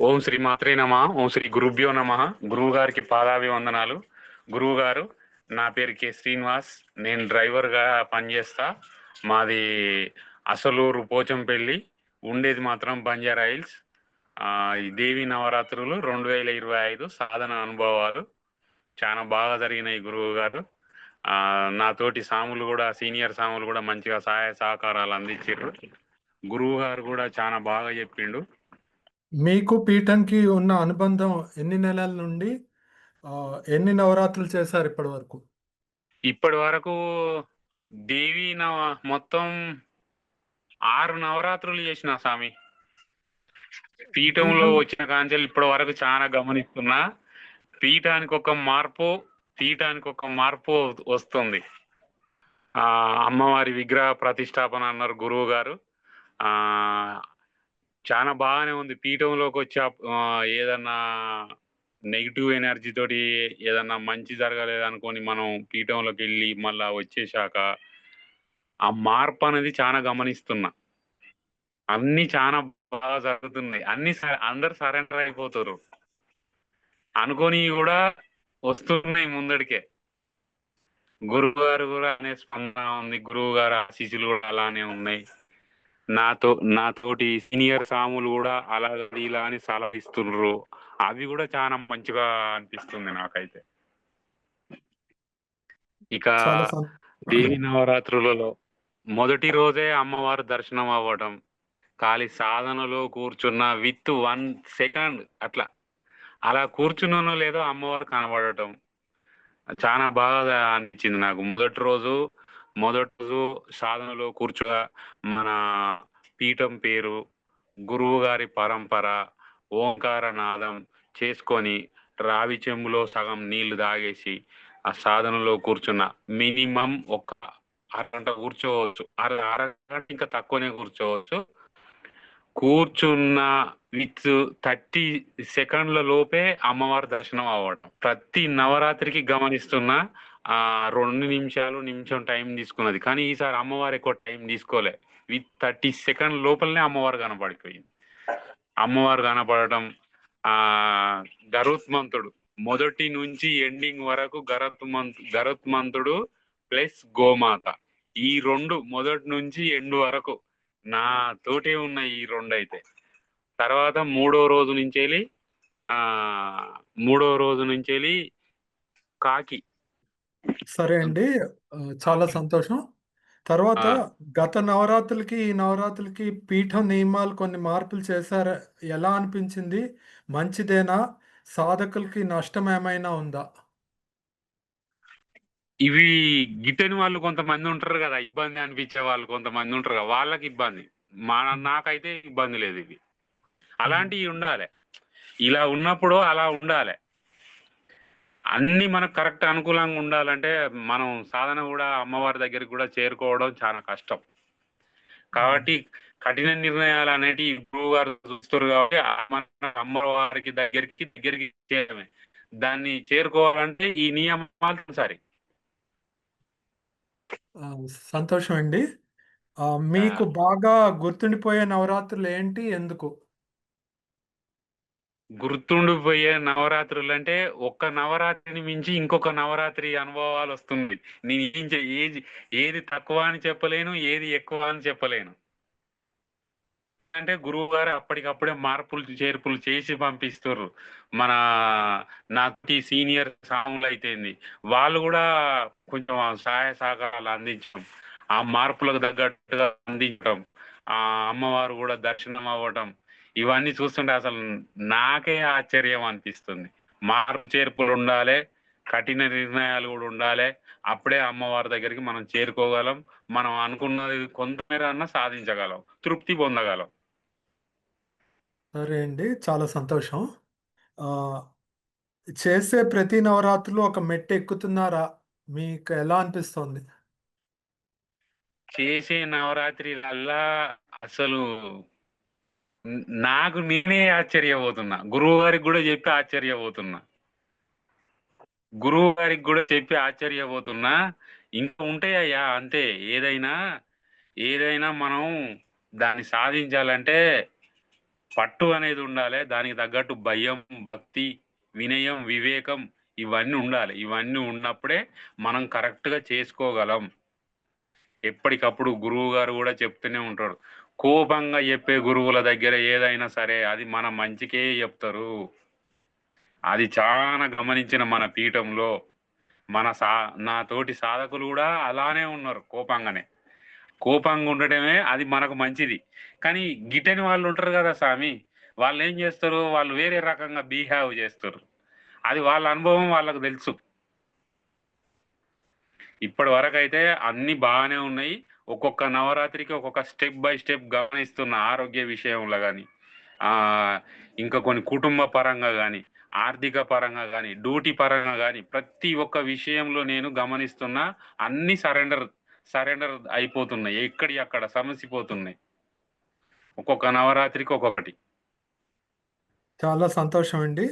ఓం శ్రీ మాత్రే నమ ఓం శ్రీ గురుభ్యో నమ గురువు గారికి పాదాభివందనాలు. గురువు గారు నా పేరు కె శ్రీనివాస్ నేను డ్రైవర్గా పనిచేస్తా. మాది అసలూరు పోచంపల్లి ఉండేది మాత్రం బంజారా హిల్స్. దేవి నవరాత్రులు రెండు వేల ఇరవై ఐదు సాధన అనుభవాలు. చాలా బాగా జరిగినాయి గురువు గారు. ఆ, నాతోటి సాములు కూడా సీనియర్ సాములు కూడా మంచిగా సహాయ సహకారాలు అందించారు. గురువు గారు కూడా చాలా బాగా చెప్పిండు. మీకు పీఠంకి ఉన్న అనుబంధం ఎన్ని నెలల నుండి ఎన్ని నవరాత్రులు చేశారు ఇప్పటి వరకు? ఇప్పటి వరకు దేవి నవ మొత్తం ఆరు నవరాత్రులు చేసిన స్వామి. పీఠంలో వచ్చిన కాంచెలు ఇప్పటి వరకు చాలా గమనిస్తున్నా. పీఠానికి ఒక మార్పు పీఠానికి ఒక మార్పు వస్తుంది. ఆ అమ్మవారి విగ్రహ ప్రతిష్టాపన అన్నారు గురువు గారు. ఆ చాలా బాగానే ఉంది. పీఠంలోకి వచ్చి ఏదన్నా నెగిటివ్ ఎనర్జీ తోటి ఏదన్నా మంచి జరగలేదు అనుకొని మనం పీఠంలోకి వెళ్ళి మళ్ళా వచ్చేసాక ఆ మార్పు అనేది చాలా గమనిస్తున్నా. అన్ని చాలా బాగా జరుగుతున్నాయి అన్ని అందరు సరెండర్ అయిపోతారు. అనుకొని కూడా వస్తున్నాయి ముందడికే. గురువు గారు కూడా అనే స్పందన ఉంది. గురువు గారు ఆశీస్సులు కూడా అలానే ఉన్నాయి. నాతో నాతోటి సీనియర్ సాములు కూడా అలా ఇలా అని సలహా ఇస్తున్నారు. అవి కూడా చాలా మంచిగా అనిపిస్తుంది నాకైతే. ఇక దేవి నవరాత్రులలో మొదటి రోజే అమ్మవారు దర్శనం అవ్వడం ఖాళీ సాధనలో కూర్చున్న విత్ వన్ సెకండ్ అట్లా. అలా కూర్చున్నానో లేదో అమ్మవారు కనబడటం. చాలా బాగా అనిపించింది నాకు. మొదటి రోజు మొదటి రోజు సాధనలో కూర్చుగా మన పీఠం పేరు గురువు గారి పరంపర ఓంకార నాదం చేసుకొని రావి చెంబులో సగం నీళ్ళు తాగేసి ఆ సాధనలో కూర్చున్న మినిమం ఒక అరగంట కూర్చోవచ్చు. అర అరగంట ఇంకా తక్కువనే కూర్చోవచ్చు. కూర్చున్న విత్ థర్టీ సెకండ్ల లోపే అమ్మవారి దర్శనం అవ్వడం ప్రతి నవరాత్రికి గమనిస్తున్న ఆ రెండు నిమిషాలు నిమిషం టైం తీసుకున్నది. కానీ ఈసారి అమ్మవారు ఎక్కువ టైం తీసుకోలే. విత్ థర్టీ సెకండ్ లోపలనే అమ్మవారు కనపడిపోయింది. అమ్మవారు కనపడటం ఆ గరుత్మంతుడు. మొదటి నుంచి ఎండింగ్ వరకు గరత్మంతు గరుత్మంతుడు ప్లస్ గోమాత. ఈ రెండు మొదటి నుంచి ఎండ్ వరకు నా తోటే ఉన్న ఈ రెండు అయితే తర్వాత మూడో రోజు నుంచి వెళ్ళి ఆ మూడో రోజు నుంచి వెళ్ళి కాకి. సరే అండి. చాలా సంతోషం. తర్వాత. గత నవరాత్రులకి ఈ నవరాత్రులకి పీఠం నియమాలు కొన్ని మార్పులు చేశారు. ఎలా అనిపించింది? మంచిదేనా? సాధకులకి నష్టం ఏమైనా ఉందా? ఇవి గిట్టని వాళ్ళు కొంతమంది ఉంటారు కదా ఇబ్బంది అనిపించే వాళ్ళు కొంతమంది ఉంటారు కదా వాళ్ళకి ఇబ్బంది. మా నాకైతే ఇబ్బంది లేదు ఇది. అలాంటివి ఉండాలి. ఇలా ఉన్నప్పుడు అలా ఉండాలి. అన్ని మనకు కరెక్ట్ అనుకూలంగా ఉండాలంటే మనం సాధన కూడా అమ్మవారి దగ్గరికి కూడా చేరుకోవడం చాలా కష్టం. కాబట్టి కఠిన నిర్ణయాలు అనేటివి గురువు గారు చూస్తారు కాబట్టి అమ్మవారికి దగ్గరికి దగ్గరికి చేయడమే దాన్ని చేరుకోవాలంటే ఈ నియమాలు సరే. ఆ, సంతోషం అండి ఆ, మీకు బాగా గుర్తుండిపోయే నవరాత్రులు ఏంటి? ఎందుకు? గుర్తుండిపోయే నవరాత్రులు అంటే ఒక్క నవరాత్రిని మించి ఇంకొక నవరాత్రి అనుభవాలు వస్తుంది. నేను ఏం చే- ఏది ఏది తక్కువ అని చెప్పలేను ఏది ఎక్కువ అని చెప్పలేను. అంటే గురువు గారు అప్పటికప్పుడే మార్పులు చేర్పులు చేసి పంపిస్తారు మన నాటి సీనియర్ సాములు అయితేంది వాళ్ళు కూడా కొంచెం సహాయ సహకారాలు అందించడం ఆ మార్పులకు తగ్గట్టుగా అందించడం ఆ అమ్మవారు కూడా దర్శనం అవ్వటం ఇవన్నీ చూస్తుంటే అసలు నాకే ఆశ్చర్యం అనిపిస్తుంది. మార్పు చేర్పులు ఉండాలి కఠిన నిర్ణయాలు కూడా ఉండాలి అప్పుడే అమ్మవారి దగ్గరికి మనం చేరుకోగలం మనం అనుకున్నది కొంతమేర అన్నా సాధించగలం తృప్తి పొందగలం. సరే అండి. చాలా సంతోషం. చేసే ప్రతి నవరాత్రులు ఒక మెట్టు ఎక్కుతున్నారా మీకు ఎలా అనిపిస్తుంది? చేసే నవరాత్రిలల్లా అసలు నాకు నేనే ఆశ్చర్యపోతున్నా. గురువు గారికి కూడా చెప్పి ఆశ్చర్యపోతున్నా. గురువు గారికి కూడా చెప్పి ఆశ్చర్యపోతున్నా. ఇంకా ఉంటాయ్యా అంతే. ఏదైనా ఏదైనా మనం దాన్ని సాధించాలంటే పట్టు అనేది ఉండాలి దానికి తగ్గట్టు భయం భక్తి వినయం వివేకం ఇవన్నీ ఉండాలి. ఇవన్నీ ఉన్నప్పుడే మనం కరెక్ట్గా చేసుకోగలం. ఎప్పటికప్పుడు గురువు గారు కూడా చెప్తూనే ఉంటారు. కోపంగా చెప్పే గురువుల దగ్గర ఏదైనా సరే అది మన మంచికే చెప్తారు. అది చాలా గమనించిన మన పీఠంలో మన సా నా తోటి సాధకులు కూడా అలానే ఉన్నారు కోపంగానే. కోపంగా ఉండటమే అది మనకు మంచిది. కానీ గిటని వాళ్ళు ఉంటారు కదా స్వామి వాళ్ళు ఏం చేస్తారు? వాళ్ళు వేరే రకంగా బిహేవ్ చేస్తారు. అది వాళ్ళ అనుభవం వాళ్ళకు తెలుసు. ఇప్పటి వరకు అయితే అన్ని బాగానే ఉన్నాయి. ఒక్కొక్క నవరాత్రికి ఒక్కొక్క స్టెప్ బై స్టెప్ గమనిస్తున్న ఆరోగ్య విషయంలో కానీ ఇంకా కొన్ని కుటుంబ పరంగా కానీ ఆర్థిక పరంగా కానీ డ్యూటీ పరంగా కానీ ప్రతి ఒక్క విషయంలో నేను గమనిస్తున్న అన్ని సరెండర్ సరెండర్ అయిపోతున్నాయి ఎక్కడి అక్కడ సమసిపోతున్నాయి ఒక్కొక్క నవరాత్రికి ఒక్కొక్కటి. చాలా సంతోషం అండి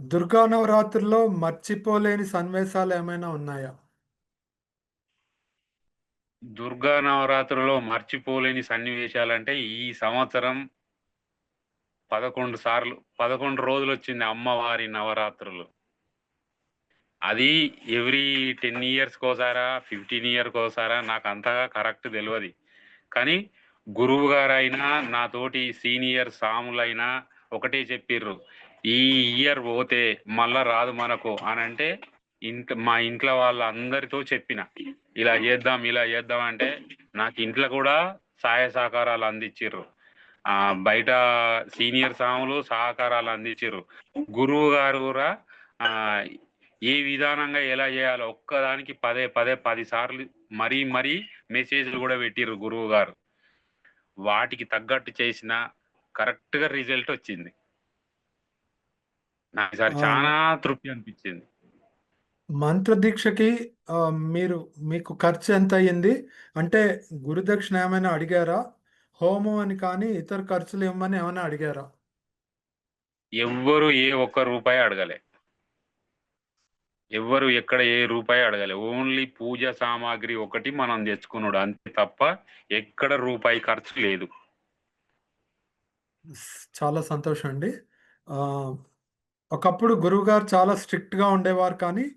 దుర్గా నవరాత్రుల్లో మర్చిపోలేని సన్నివేశాలు ఏమైనా ఉన్నాయా? దుర్గా నవరాత్రులో మర్చిపోలేని సన్నివేశాలంటే ఈ సంవత్సరం పదకొండు సార్లు పదకొండు రోజులు వచ్చింది అమ్మవారి నవరాత్రులు. అది ఎవ్రీ టెన్ ఇయర్స్కి ఒకసారా ఫిఫ్టీన్ ఇయర్కి ఒకసారా నాకు అంతగా కరెక్ట్ తెలియదు కానీ గురువు గారైనా నాతోటి సీనియర్ సాములైనా ఒకటే చెప్పిర్రు. ఈ ఇయర్ పోతే మళ్ళా రాదు మనకు అని అంటే ఇంట్లో మా ఇంట్లో వాళ్ళందరితో చెప్పిన. ఇలా చేద్దాం ఇలా చేద్దాం అంటే నాకు ఇంట్లో కూడా సహాయ సహకారాలు అందించిర్రు ఆ బయట సీనియర్ సాములు సహకారాలు అందించిర్రు గురువు గారు కూడా ఏ విధానంగా ఎలా చేయాలో ఒక్కదానికి పదే పదే పది సార్లు మరీ మరీ మెసేజ్లు కూడా పెట్టిర్రు గురువు గారు. వాటికి తగ్గట్టు చేసిన కరెక్ట్గా రిజల్ట్ వచ్చింది. నాకు ఈసారి ఆ. చాలా తృప్తి అనిపించింది. మంత్ర దీక్షకి మీరు మీకు ఖర్చు ఎంత అయ్యింది? అంటే గురుదక్షిణ ఏమైనా అడిగారా? హోమం అని కానీ ఇతర ఖర్చులు ఇవ్వమని ఏమైనా అడిగారా? ఎవ్వరు ఏ ఒక్క రూపాయి అడగలే. ఎవ్వరు ఎక్కడ ఏ రూపాయి అడగలే. ఓన్లీ పూజ సామాగ్రి ఒకటి మనం తెచ్చుకున్నాడు. అంతే తప్ప ఎక్కడ రూపాయి ఖర్చు లేదు. చాలా సంతోషం అండి. ఆ, ఒకప్పుడు గురువుగారు చాలా స్ట్రిక్ట్గా ఉండేవారు కానీ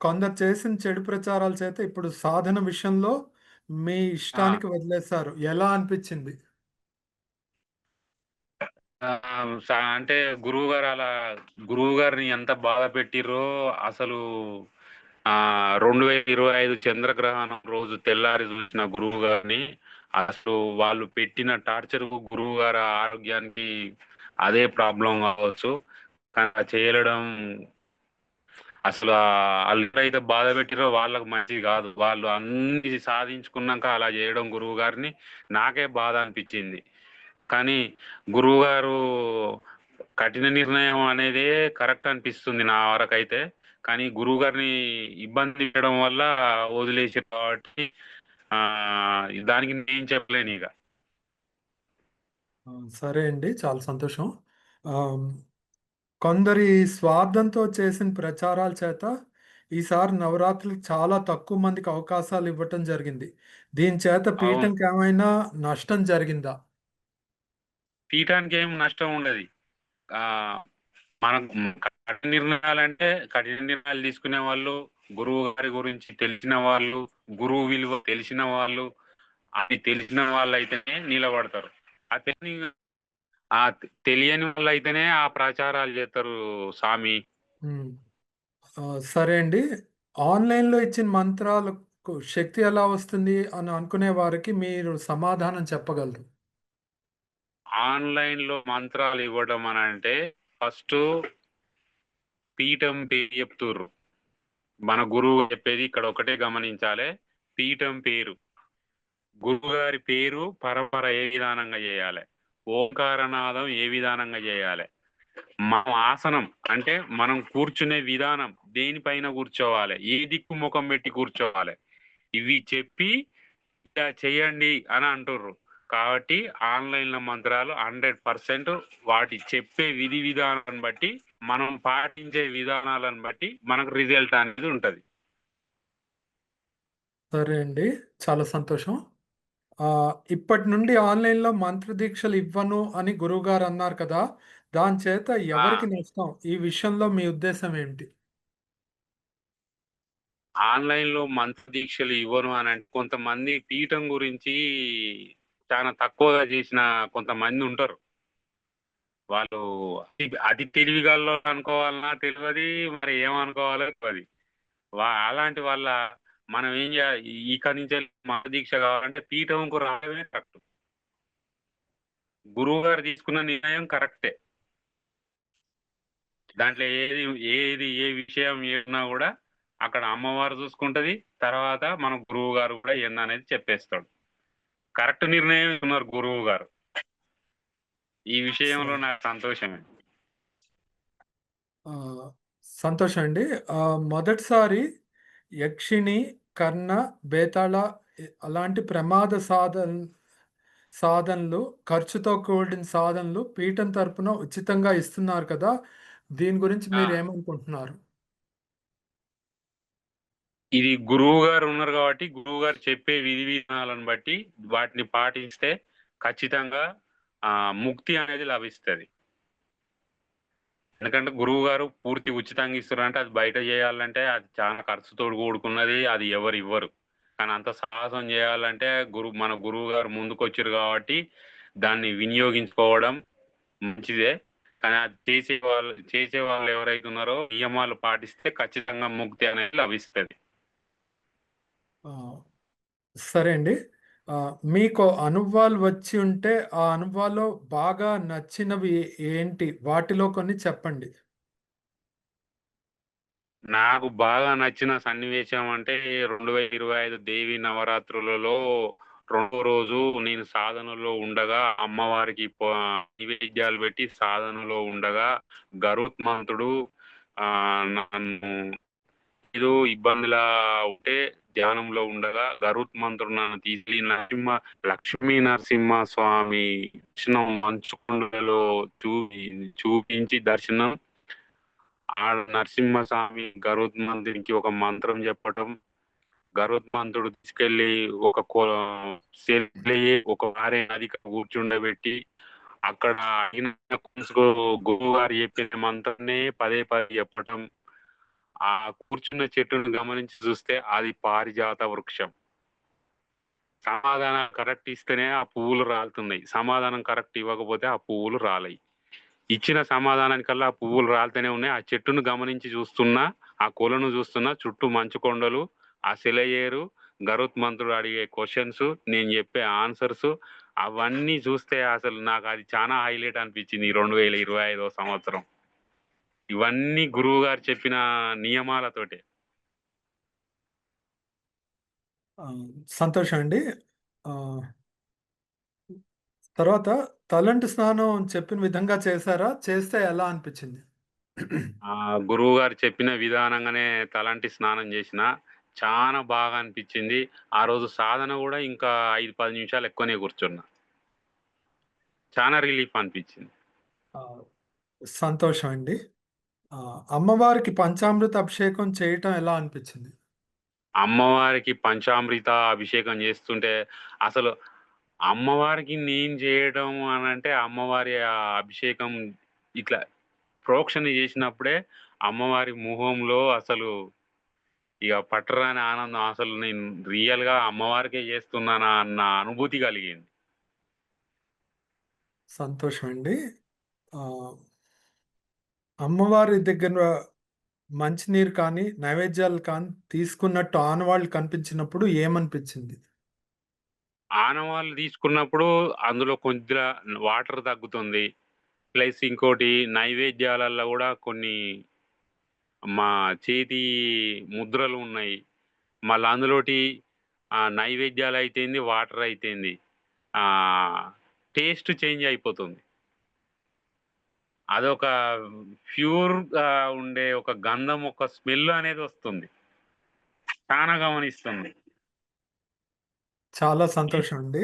కొందరు చేసిన చెడు ప్రచారాల చేత ఇప్పుడు సాధన విషయంలో మీ ఇష్టానికి వదిలేశారు. ఎలా అనిపించింది? అంటే గురువు గారు అలా గురువు గారిని ఎంత బాధ పెట్టిరో అసలు ఆ రెండు వేల ఇరవై ఐదు చంద్రగ్రహణం రోజు తెల్లారి చూసిన గురువు గారిని అసలు వాళ్ళు పెట్టిన టార్చర్ గురువు గారి ఆరోగ్యానికి అదే ప్రాబ్లం కావచ్చు. కానీ చేయడం అసలు ఆ ఎవరైతే బాధ పెట్టిరో వాళ్ళకు మంచిది కాదు. వాళ్ళు అన్ని సాధించుకున్నాక అలా చేయడం గురువు గారిని నాకే బాధ అనిపించింది. కానీ గురువు గారు కఠిన నిర్ణయం అనేది కరెక్ట్ అనిపిస్తుంది నా వరకైతే. కానీ గురువు గారిని ఇబ్బంది పెట్టడం వల్ల వదిలేసారు కాబట్టి ఆ దానికి నేను చెప్పలేను ఇక. సరే అండి చాలా సంతోషం. కొందరి స్వార్థంతో చేసిన ప్రచారాల చేత ఈసారి నవరాత్రులకు చాలా తక్కువ మందికి అవకాశాలు ఇవ్వటం జరిగింది. దీని చేత పీఠంకి ఏమైనా నష్టం జరిగిందా? తీయటానికి ఏం నష్టం ఉండదు. మనం కఠిన నిర్ణయాలు అంటే కఠిన నిర్ణయాలు తీసుకునే వాళ్ళు గురువు గారి గురించి తెలిసిన వాళ్ళు గురువు విలువ తెలిసిన వాళ్ళు అది తెలిసిన వాళ్ళు అయితేనే నిలబడతారు. ఆ తెలియని ఆ తెలియని వాళ్ళు అయితేనే ఆ ప్రచారాలు చేస్తారు స్వామి. సరే అండి. ఆన్లైన్లో ఇచ్చిన మంత్రాలకు శక్తి ఎలా వస్తుంది అని అనుకునే వారికి మీరు సమాధానం చెప్పగలరు. ఆన్లైన్లో మంత్రాలు ఇవ్వడం అని అంటే ఫస్ట్ పీఠం పేరు చెప్తుర్రు. మన గురువు చెప్పేది ఇక్కడ ఒకటే గమనించాలి. పీఠం పేరు. గురువు గారి పేరు పరపర ఏ విధానంగా చేయాలి? ఓంకారనాదం ఏ విధానంగా చేయాలి? మనం ఆసనం అంటే మనం కూర్చునే విధానం దేనిపైన కూర్చోవాలి? ఏ దిక్కు ముఖం పెట్టి కూర్చోవాలి? ఇవి చెప్పి ఇలా చేయండి అని అంటుర్రు. కాబట్టి ఆన్లైన్‌లో మంత్రాలు 100% వాటి చెప్పే విధి విధానాన్ని బట్టి, మనం పాటించే విధానాలను బట్టి మనకు రిజల్ట్ అనేది ఉంటది. సరే అండి. చాలా సంతోషం. ఇప్పటి నుండి ఆన్‌లైన్‌లో మంత్ర దీక్షలు ఇవ్వను అని గురువుగారు అన్నారు కదా! దాని చేత! ఎవరికి నష్టం? ఈ విషయంలో మీ ఉద్దేశ్యం ఏంటి? ఆన్‌లైన్‌లో మంత్ర దీక్షలు ఇవ్వను అనంటే కొంతమంది పీఠం గురించి చాలా తక్కువగా చేసిన కొంతమంది ఉంటారు వాళ్ళు అతి అతి తెలివిగల్లోళ్ళు అనుకోవాలన్నా తెలియదు మరి ఏమనుకోవాలో తెలియదు వా అలాంటి వాళ్ళ మనం ఏం చేయాలి ఇక్కడి నుంచెల్లి మన దీక్ష కావాలంటే పీఠంకు రావడమే కరెక్ట్. గురువు గారు తీసుకున్న నిర్ణయం కరెక్టే. దాంట్లో ఏది ఏది ఏ విషయం ఏడినా కూడా అక్కడ అమ్మవారు చూసుకుంటది. తర్వాత మన గురువు గారు కూడా ఏందనేది చెప్పేస్తాడు. కరెక్ట్ నిర్ణయం తీసుకున్నారు గురువు గారు. ఈ విషయంలో. నాకు సంతోషమే. సంతోషం అండి. మొదటిసారి యక్షిణి, కర్ణ, బేతాళ అలాంటి ప్రమాద సాధన్ సాధనలు, ఖర్చుతో కూడిన సాధనలు పీఠం తరపున ఉచితంగా ఇస్తున్నారు కదా! దీని గురించి ఆ! మీరేమనుకుంటున్నారు? ఇది గురువు గారు ఉన్నారు కాబట్టి గురువు గారు చెప్పే విధి విధానాలను బట్టి వాటిని పాటిస్తే ఖచ్చితంగా ఆ ముక్తి అనేది లభిస్తుంది ఎందుకంటే గురువు గారు పూర్తి ఉచితంగా ఇస్తుర్రంటే అది బయట చేయాలంటే అది చాలా ఖర్చుతో కూడుకున్నది. అది ఎవరు ఇవ్వరు. కానీ అంత సాహసం చేయాలంటే గురు మన గురువు గారు ముందుకొచ్చారు కాబట్టి దాన్ని వినియోగించుకోవడం మంచిదే. కానీ అది చేసే వాళ్ళు చేసే వాళ్ళు ఎవరైతే ఉన్నారో నియమాలు పాటిస్తే ఖచ్చితంగా ముక్తి అనేది లభిస్తుంది సరే అండి. మీకు అనుభవాలు వచ్చి ఉంటే, ఆ అనుభవాల్లో బాగా నచ్చినవి ఏంటి? వాటిలో కొన్ని చెప్పండి. నాకు బాగా నచ్చిన సన్నివేశం అంటే 2025 దేవి నవరాత్రులలో రెండో రోజు నేను సాధనలో ఉండగా అమ్మవారికి నైవేద్యాలు పెట్టి సాధనలో ఉండగా గరుత్మంతుడు నన్ను ఏదో ఇబ్బందిలా ఉంటే ధ్యానంలో ఉండగా గరుత్ మంత్రులను తీసి నరసింహ లక్ష్మీ నరసింహ స్వామి దర్శనం మంచుకొండలో చూపి చూపించి దర్శనం ఆడ నరసింహస్వామి గరుత్మంతునికి ఒక మంత్రం చెప్పటం. గరుత్మంతుడు తీసుకెళ్ళి ఒక కొ ఒక వారే అధిక కూర్చుండబెట్టి అక్కడ అడిగిన గురువుగారు చెప్పిన మంత్రాన్ని పదే పదే చెప్పటం. ఆ కూర్చున్న చెట్టును గమనించి చూస్తే అది పారిజాత వృక్షం. సమాధానం కరెక్ట్ ఇస్తేనే ఆ పువ్వులు రాలుతున్నాయి. సమాధానం కరెక్ట్ ఇవ్వకపోతే ఆ పువ్వులు రాలయి. ఇచ్చిన సమాధానానికల్లా ఆ పువ్వులు రాలుతూనే ఉన్నాయి. ఆ చెట్టును గమనించి చూస్తున్నా, ఆ కొలను చూస్తున్నా, చుట్టూ మంచు కొండలు, ఆ సెలయేరు, గరుత్మంతుడు అడిగే క్వశ్చన్స్ నేను చెప్పే ఆన్సర్స్ అవన్నీ చూస్తే అసలు నాకు అది చాలా హైలైట్ అనిపించింది ఈ 2025 సంవత్సరం. ఇవన్నీ గురువుగారు చెప్పిన నియమాలతోటే. సంతోషం అండి. తర్వాత తలంటు స్నానం చెప్పిన విధంగా చేశారా? చేస్తే ఎలా అనిపించింది? ఆ! గురువుగారు చెప్పిన విధానంగానే తలంటి స్నానం చేసిన. చానా బాగా అనిపించింది. ఆ రోజు సాధన గూడా ఇంకా 5, 10 నిమిషాలు ఎక్కువనే కూర్చున్నా. చానా రిలీఫ్ అనిపించింది. సంతోషం అండి. అమ్మవారికి పంచామృత అభిషేకం చేయటం ఎలా అనిపించింది? అమ్మవారికి పంచామృత అభిషేకం చేస్తుంటే అసలు అమ్మవారికి నేను చేయడం అనంటే అమ్మవారి ఆ అభిషేకం ఇట్లా ప్రోక్షణ చేసినప్పుడే అమ్మవారి మొహంలో అసలు ఇగ పట్టరాని ఆనందం. అసలు నేను రియల్‌గా అమ్మవారికే చేస్తున్నానా అన్న అనుభూతి కలిగింది. సంతోషం అండి. ఆహ్ అమ్మవారి దగ్గర మంచినీరు కానీ, నైవేద్యాలు కానీ తీసుకున్నట్టు ఆనవాళ్ళు కనిపించినప్పుడు ఏమనిపించింది? ఆనవాళ్ళు తీసుకున్నప్పుడు అందులో కొద్దిగా వాటర్ తగ్గుతుంది. ప్లస్ ఇంకోటి నైవేద్యాలల్లో కూడా కొన్ని మా చేతి ముద్రలు ఉన్నాయి. మళ్ళా అందులోటి నైవేద్యాలు అయితేంది వాటర్ అయితేంది టేస్ట్ చేంజ్ అయిపోతుంది. అదొక ప్యూర్‌గా ఉండే ఒక గంధం, ఒక స్మెల్ అనేది వస్తుంది. చానా గమనిస్తుంది. చాలా సంతోషం అండి.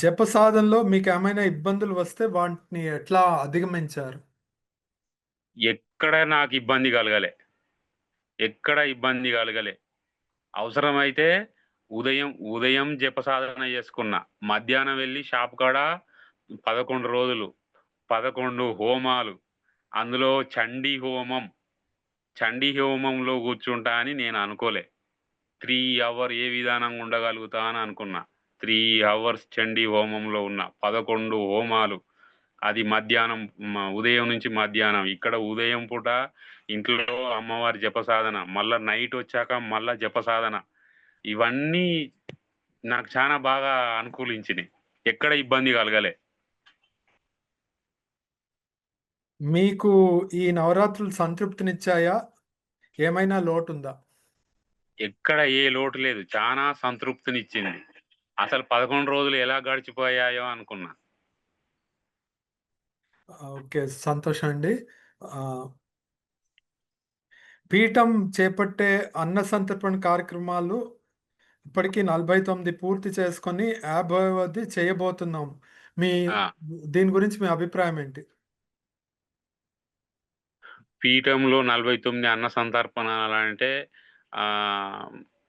జప సాధనలో మీకు ఏమైనా ఇబ్బందులు వస్తే వాటిని ఎట్లా అధిగమించారు ఎక్కడ నాకు ఇబ్బంది కలగలే ఎక్కడ ఇబ్బంది కలగలే అవసరమైతే ఉదయం ఉదయం జప సాధన చేసుకున్నా మధ్యాహ్నం వెళ్ళి షాప్ కాడ పదకొండు రోజులు పదకొండు హోమాలు. అందులో చండీ హోమం. చండీ హోమంలో కూర్చుంటా అని నేను అనుకోలే. త్రీ అవర్ ఏ విధానంగా ఉండగలుగుతా అని అనుకున్నా. త్రీ అవర్స్ చండీ హోమంలో ఉన్న పదకొండు హోమాలు. అది మధ్యాహ్నం ఉదయం నుంచి మధ్యాహ్నం. ఇక్కడ ఉదయం పూట ఇంట్లో అమ్మవారి జప సాధన మళ్ళా నైట్ వచ్చాక మళ్ళా జప సాధన ఇవన్నీ నాకు చాలా బాగా అనుకూలించినాయి. ఎక్కడ ఇబ్బంది కలగలే. మీకు ఈ నవరాత్రులు సంతృప్తినిచ్చాయా? ఏమైనా లోటు ఉందా ఎక్కడ ఏ లోటు లేదు. చాలా సంతృప్తినిచ్చింది. అసలు పదకొండు రోజులు ఎలా గడిచిపోయాయో అనుకున్నా. ఓకే సంతోషం అండి. ఆ, పీఠం చేపట్టే అన్న సంతర్పణ కార్యక్రమాలు ఇప్పటికీ నలభై తొమ్మిది పూర్తి చేసుకొని యాభైవది చేయబోతున్నాం. మీ ఆ, దీని గురించి మీ అభిప్రాయం ఏంటి? పీఠంలో నలభై తొమ్మిది అన్న సంతర్పణలు అంటే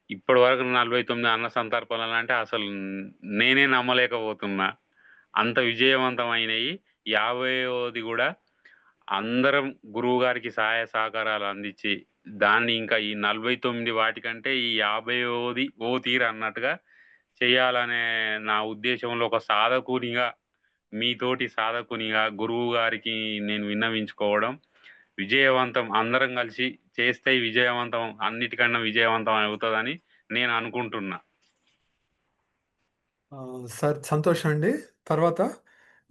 ఇప్పటి వరకు నలభై తొమ్మిది అన్న సంతర్పణలు అంటే అసలు నేనే నమ్మలేకపోతున్నా. అంత విజయవంతమైనవి యాభైవది కూడా అందరం గురువు గారికి సహాయ సహకారాలు అందించి దాన్ని ఇంకా ఈ నలభై తొమ్మిది వాటికంటే ఈ యాభైవది ఓ తీరు అన్నట్టుగా చేయాలనే నా ఉద్దేశంలో ఒక సాధకునిగా మీతోటి సాధకునిగా గురువు గారికి నేను విన్నవించుకోవడం విజయవంతం అందరం కలిసి చేస్తే విజయవంతం అన్నిటికన్నా విజయవంతం అవుతుందని నేను అనుకుంటున్నా. సరే సంతోషం అండి. తర్వాత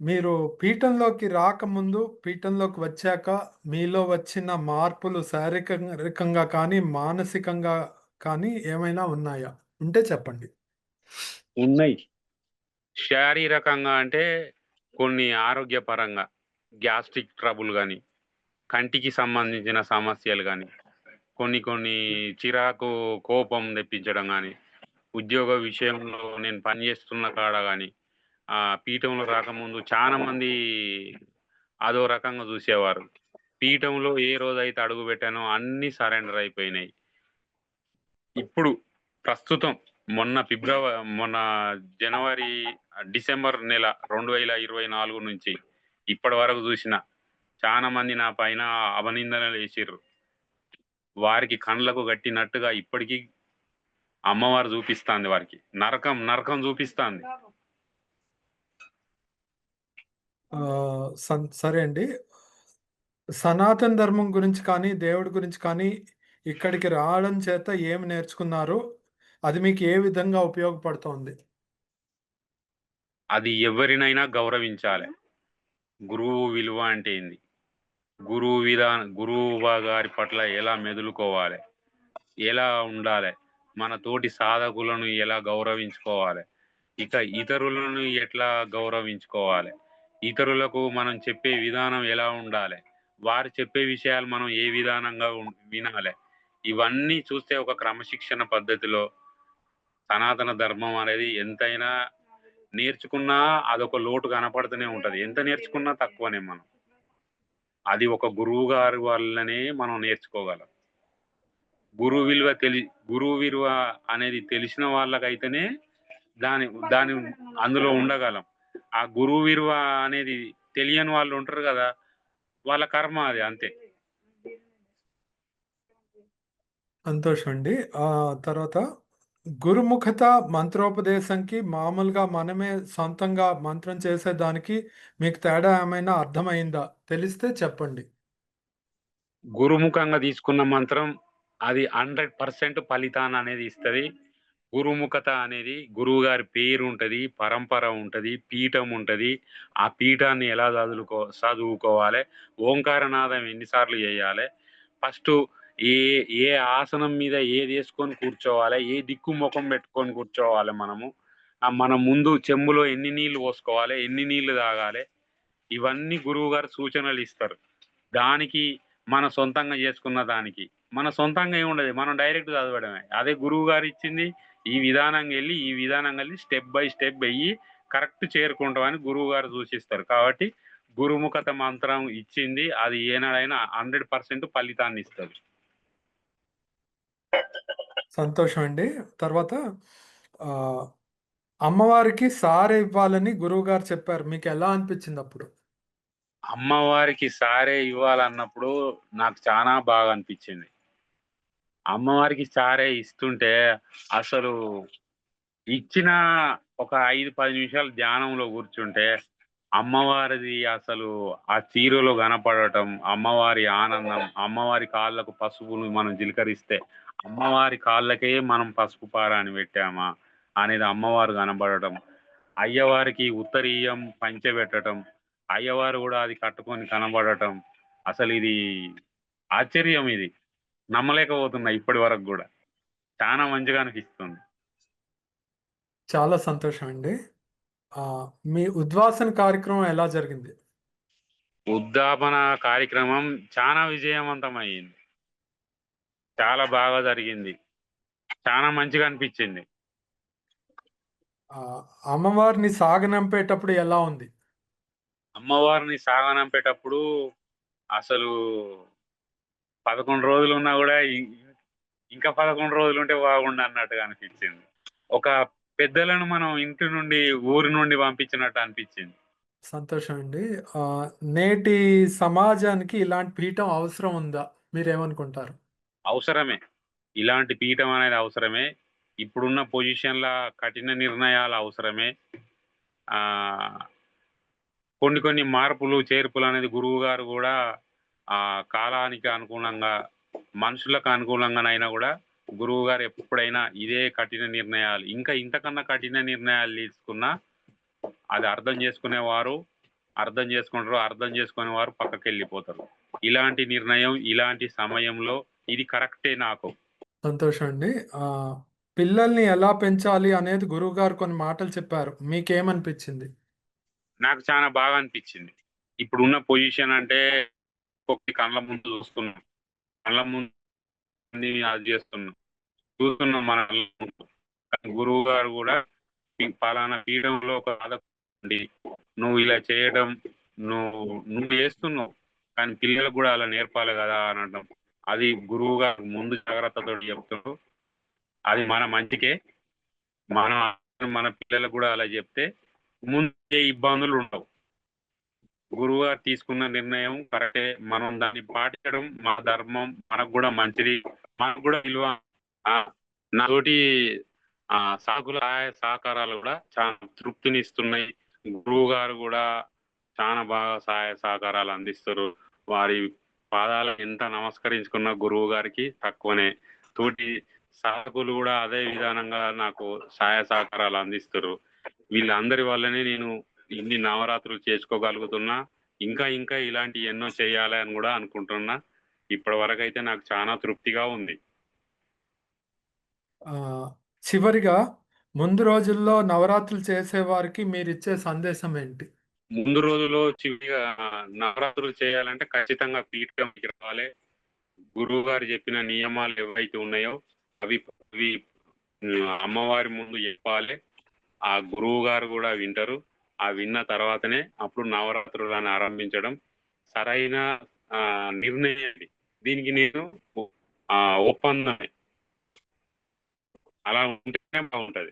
మీరు పీఠంలోకి రాకముందు పీఠంలోకి వచ్చాక మీలో వచ్చిన మార్పులు శారీరకంగా కానీ మానసికంగా కానీ ఏమైనా ఉన్నాయా? ఉంటే చెప్పండి. ఉన్నాయి. శారీరకంగా అంటే కొన్ని ఆరోగ్యపరంగా గ్యాస్ట్రిక్ ట్రబుల్ కానీ కంటికి సంబంధించిన సమస్యలు కానీ కొన్ని కొన్ని చిరాకు కోపం తెప్పించడం కానీ ఉద్యోగ విషయంలో నేను పనిచేస్తున్న కాడ కానీ ఆ పీఠంలో రాకముందు చాలా మంది అదో రకంగా చూసేవారు. పీఠంలో ఏ రోజైతే అడుగు పెట్టానో అన్ని సరెండర్ అయిపోయినాయి. ఇప్పుడు ప్రస్తుతం మొన్న ఫిబ్రవరి మొన్న జనవరి డిసెంబర్ నెల రెండు వేల ఇరవై నాలుగు నుంచి ఇప్పటి వరకు చూసిన చాలా మంది నా పైన అభినందనలు వేసిర్రు. వారికి కండ్లకు కట్టినట్టుగా ఇప్పటికీ అమ్మవారు చూపిస్తాంది వారికి. నరకం నరకం చూపిస్తాంది. ఆ, సన్- సరే అండి. సనాతన ధర్మం గురించి కానీ దేవుడి గురించి కానీ ఇక్కడికి రావడం చేత ఏమి నేర్చుకున్నారు అది మీకు ఏ విధంగా ఉపయోగపడుతోంది? అది ఎవరినైనా గౌరవించాలి. గురువు విలువ అంటే ఏంది? గురువు విధాన గురువు గారి పట్ల ఎలా మెదులుకోవాలి? ఎలా ఉండాలి? మన తోటి సాధకులను ఎలా గౌరవించుకోవాలి? ఇక ఇతరులను ఎట్లా గౌరవించుకోవాలి? ఇతరులకు మనం చెప్పే విధానం ఎలా ఉండాలి? వారు చెప్పే విషయాలు మనం ఏ విధానంగా వినాలి? ఇవన్నీ చూస్తే ఒక క్రమశిక్షణ పద్ధతిలో సనాతన ధర్మం అనేది ఎంతైనా నేర్చుకున్నా అదొక లోటు కనపడుతూనే ఉంటది. ఎంత నేర్చుకున్నా తక్కువనే మనం. అది ఒక గురువు గారి వల్లనే మనం నేర్చుకోగలం. గురువు విలువ తెలి గురువు విలువ అనేది తెలిసిన వాళ్ళకైతేనే దాని దాని అందులో ఉండగలం. ఆ గురువు విలువ అనేది తెలియని వాళ్ళు ఉంటారు కదా వాళ్ళ కర్మ అది అంతే. సంతోషం అండి. ఆ తర్వాత గురుముఖత మంత్రోపదేశంకి మామూలుగా మనమే సొంతంగా మంత్రం చేసేదానికి మీకు తేడా ఏమైనా అర్థమైందా? తెలిస్తే చెప్పండి. గురుముఖంగా తీసుకున్న మంత్రం అది హండ్రెడ్ పర్సెంట్ ఫలితాన్ని అనేది ఇస్తుంది. గురుముఖత అనేది గురువు గారి పేరు ఉంటుంది పరంపర ఉంటుంది పీఠం ఉంటుంది. ఆ పీఠాన్ని ఎలా చదువుకో చదువుకోవాలి? ఓంకారనాదం ఎన్నిసార్లు చేయాలి? ఫస్ట్ ఏ ఏ ఆసనం మీద ఏది వేసుకొని కూర్చోవాలి ఏ దిక్కు ముఖం పెట్టుకొని కూర్చోవాలి మనము మన ముందు చెంబులో ఎన్ని నీళ్ళు పోసుకోవాలి ఎన్ని నీళ్ళు తాగాలి ఇవన్నీ గురువు గారు సూచనలు ఇస్తారు. దానికి మన సొంతంగా చేసుకున్న దానికి. మన సొంతంగా ఏముండదు మనం డైరెక్ట్ చదవడమే. అదే గురువు గారు ఇచ్చింది ఈ విధానంగా వెళ్ళి ఈ విధానంగా వెళ్ళి స్టెప్ బై స్టెప్ వెయ్యి కరెక్ట్ చేరుకుంటామని గురువు గారు సూచిస్తారు. కాబట్టి గురుముఖత మంత్రం ఇచ్చింది అది ఏనాడైనా హండ్రెడ్ పర్సెంట్ ఫలితాన్ని ఇస్తుంది. సంతోషం అండి. తర్వాత ఆ, అమ్మవారికి సారే ఇవ్వాలని గురువు గారు చెప్పారు. మీకు ఎలా అనిపించింది అప్పుడు? అమ్మవారికి సారే ఇవ్వాలన్నప్పుడు నాకు చాలా బాగా అనిపించింది. అమ్మవారికి సారే ఇస్తుంటే అసలు ఇచ్చిన ఒక ఐదు పది నిమిషాలు ధ్యానంలో కూర్చుంటే అమ్మవారిది అసలు ఆ తీరులో కనపడటం అమ్మవారి ఆనందం అమ్మవారి కాళ్ళకు పసుపును మనం జిలకరిస్తే అమ్మవారి కాళ్ళకే మనం పసుపు పారాని పెట్టామా అనేది అమ్మవారు కనబడటం అయ్యవారికి ఉత్తరీయం పంచబెట్టడం అయ్యవారు కూడా అది కట్టుకొని కనబడటం అసలు ఇది ఆశ్చర్యం ఇది. నమ్మలేకపోతున్నా ఇప్పటి వరకు కూడా. చాలా మంచిగా అనిపిస్తుంది. చాలా సంతోషం అండి. మీ ఉద్వాసన కార్యక్రమం ఎలా జరిగింది? ఉద్దాపన కార్యక్రమం చాలా విజయవంతమైంది చాలా బాగా జరిగింది. చాలా మంచిగా అనిపించింది. అమ్మవారిని సాగనంపేటప్పుడు ఎలా ఉంది? అమ్మవారిని సాగనంపేటప్పుడు అసలు పదకొండు రోజులు ఉన్నా కూడా ఇంకా పదకొండు రోజులు ఉంటే బాగుండు అన్నట్టుగా అనిపించింది. ఒక పెద్దలను మనం ఇంటి నుండి ఊరి నుండి పంపించినట్టు అనిపించింది. సంతోషం అండి. నేటి సమాజానికి ఇలాంటి పీఠం అవసరం ఉందా? మీరేమనుకుంటారు? అవసరమే. ఇలాంటి పీఠం అనేది అవసరమే. ఇప్పుడున్న పొజిషన్ల కఠిన నిర్ణయాలు అవసరమే. ఆ కొన్ని కొన్ని మార్పులు చేర్పులు అనేది గురువు గారు కూడా ఆ కాలానికి అనుగుణంగా మనుషులకు అనుకూలంగానైనా కూడా గురువు గారు ఎప్పుడైనా ఇదే కఠిన నిర్ణయాలు ఇంకా ఇంతకన్నా కఠిన నిర్ణయాలు తీసుకున్నా అది అర్థం చేసుకునేవారు అర్థం చేసుకుంటారు అర్థం చేసుకునే వారు పక్కకి వెళ్ళిపోతారు ఇలాంటి నిర్ణయం ఇలాంటి సమయంలో ఇది కరెక్టే నాకు. సంతోషం అండి పిల్లల్ని ఎలా పెంచాలి అనేది గురువు గారు కొన్ని మాటలు చెప్పారు. మీకేమనిపించింది? నాకు చాలా బాగా అనిపించింది. ఇప్పుడున్న పొజిషన్ అంటే కళ్ళ ముందు చూస్తున్నాం. కళ్ళ ముందు అది చేస్తున్నాం. చూస్తున్నాం మన గురువు గారు కూడా పలానా పీఠంలో ఒక నువ్వు ఇలా చేయడం నువ్వు నువ్వు చేస్తున్నావు. కానీ పిల్లలకు కూడా అలా నేర్పాలి కదా అనడం. అది గురువు గారు ముందు జాగ్రత్తతో చెప్తున్నారు. అది మన మంచికే. మన మన పిల్లలకు కూడా అలా చెప్తే ముందే ఇబ్బందులు ఉండవు. గురువు గారు తీసుకున్న నిర్ణయం కరెక్టే. మనం దాన్ని పాటించడం మన ధర్మం మనకు కూడా మంచిది. మనకు కూడా విలువ. నాతోటి ఆ సాకుల సహాయ సహకారాలు కూడా చాలా తృప్తిని ఇస్తున్నాయి గురువు గారు కూడా చాలా బాగా సహాయ సహకారాలు అందిస్తారు. వారి పాదాలు ఎంత నమస్కరించుకున్న గురువు గారికి తక్కువనే. తోటి సాధకులు కూడా అదే విధానంగా నాకు సహాయ సహకారాలు అందిస్తారు. వీళ్ళందరి వల్లనే నేను ఇన్ని నవరాత్రులు చేసుకోగలుగుతున్నా. ఇంకా ఇంకా ఇలాంటి ఎన్నో చేయాలి అని కూడా అనుకుంటున్నా. ఇప్పటి వరకు అయితే నాకు చాలా తృప్తిగా ఉంది. చివరిగా ముందు రోజుల్లో నవరాత్రులు చేసేవారికి మీరు ఇచ్చే సందేశం ఏంటి? ముందు రోజులో చివరిగా నవరాత్రులు చేయాలంటే ఖచ్చితంగా పీఠంకి రావాలి. గురువు గారు చెప్పిన నియమాలు ఏవైతే ఉన్నాయో అవి అవి అమ్మవారి ముందు చెప్పాలి. ఆ గురువు గారు కూడా వింటారు. ఆ విన్న తర్వాతనే అప్పుడు నవరాత్రులను ఆరంభించడం సరైన నిర్ణయం దీనికి నేను ఆ, ఒప్పందమే. అలా ఉంటేనే బాగుంటది.